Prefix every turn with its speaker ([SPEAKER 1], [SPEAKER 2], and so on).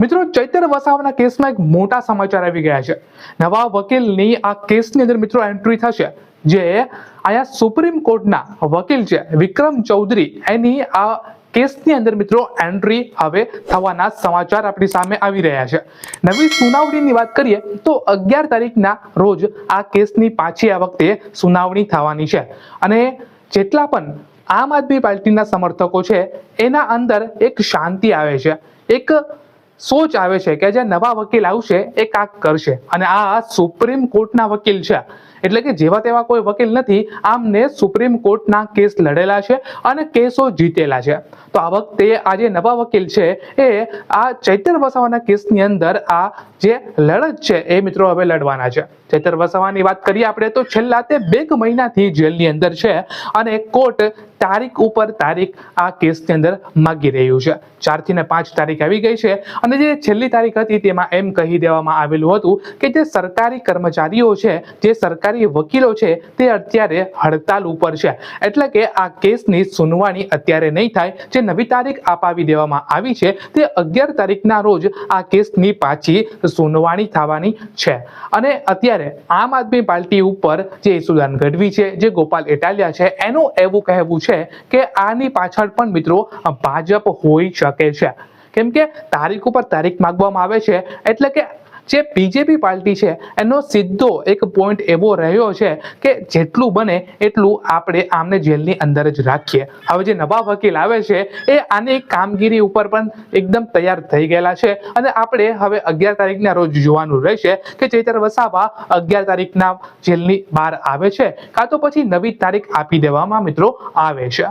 [SPEAKER 1] મિત્રો ચૈતર વસાવાના કેસમાં એક મોટા સમાચાર આવી ગયા છે. નવા વકીલની આ કેસની અંદર મિત્રો એન્ટ્રી થશે, જે અહીંયા સુપ્રીમ કોર્ટના વકીલ છે, વિક્રમ ચૌધરી. એની આ કેસની અંદર મિત્રો એન્ટ્રી હવે થવાના સમાચાર આપણી સામે આવી રહ્યા છે. નવી સુનાવણીની વાત કરીએ, તો અગિયાર તારીખના રોજ આ કેસની પાછી આ વખતે સુનાવણી થવાની છે. અને જેટલા પણ આમ આદમી પાર્ટીના સમર્થકો છે, એના અંદર એક શાંતિ આવે છે. એક સોચ આવે છે કે જે નવા વકીલ આવશે એ કાંક કરશે. અને આ સુપ્રીમ કોર્ટના વકીલ છે. એટલે કે જેવા તેવા કોઈ વકીલ નથી, આમને સુપ્રીમ કોર્ટના કેસ લડેલા છે અને કેસો જીતેલા છે. તો આ વખતે આ નવા વકીલ છે, એ આ ચૈતર વસાવાના કેસની અંદર આ જે લડત છે, એ મિત્રો હવે લડવાના છે. ચૈતર વસાવાની વાત કરીએ આપણે તો છેલ્લા તે બે મહિનાથી જેલની અંદર છે અને કોર્ટ તારીખ ઉપર તારીખ આ કેસની અંદર માગી રહ્યું છે. ચારથી ને પાંચ તારીખ આવી ગઈ છે અને જે છેલ્લી તારીખ હતી તેમાં એમ કહી દેવામાં આવેલું હતું કે જે સરકારી કર્મચારીઓ છે, જે સરકારી વકીલો છે, તે અત્યારે હડતાલ ઉપર છે. એટલે કે આ કેસની સુનવાણી અત્યારે નહીં થાય. જે નવી તારીખ અપાવી દેવામાં આવી છે, તે અગિયાર તારીખના રોજ આ કેસની પાછી સુનવાણી થવાની છે. અને અત્યારે આમ આદમી પાર્ટી ઉપર જે ઈસુદાન ગઢવી છે, જે ગોપાલ ઇટાલિયા છે, એનું એવું કહેવું છે કે આની પાછળ પણ મિત્રો ભાજપ હોઈ શકે છે. કેમ કે તારીખ ઉપર તારીખ માગવામાં આવે છે, એટલે કે જે બીજેપી પાર્ટી છે, એનો સીધો એક પોઈન્ટ એવો રહ્યો છે કે જેટલું બને એટલું આપણે આમને જેલની અંદર જ રાખીએ. હવે જે નવા વકીલ આવે છે, એ આની કામગીરી ઉપર પણ એકદમ તૈયાર થઈ ગયેલા છે. અને આપણે હવે અગિયાર તારીખના રોજ જોવાનું રહેશે કે ચેતર વસાવા અગિયાર તારીખના જેલની બહાર આવે છે, કાં તો પછી નવી તારીખ આપી દેવામાં મિત્રો આવે છે.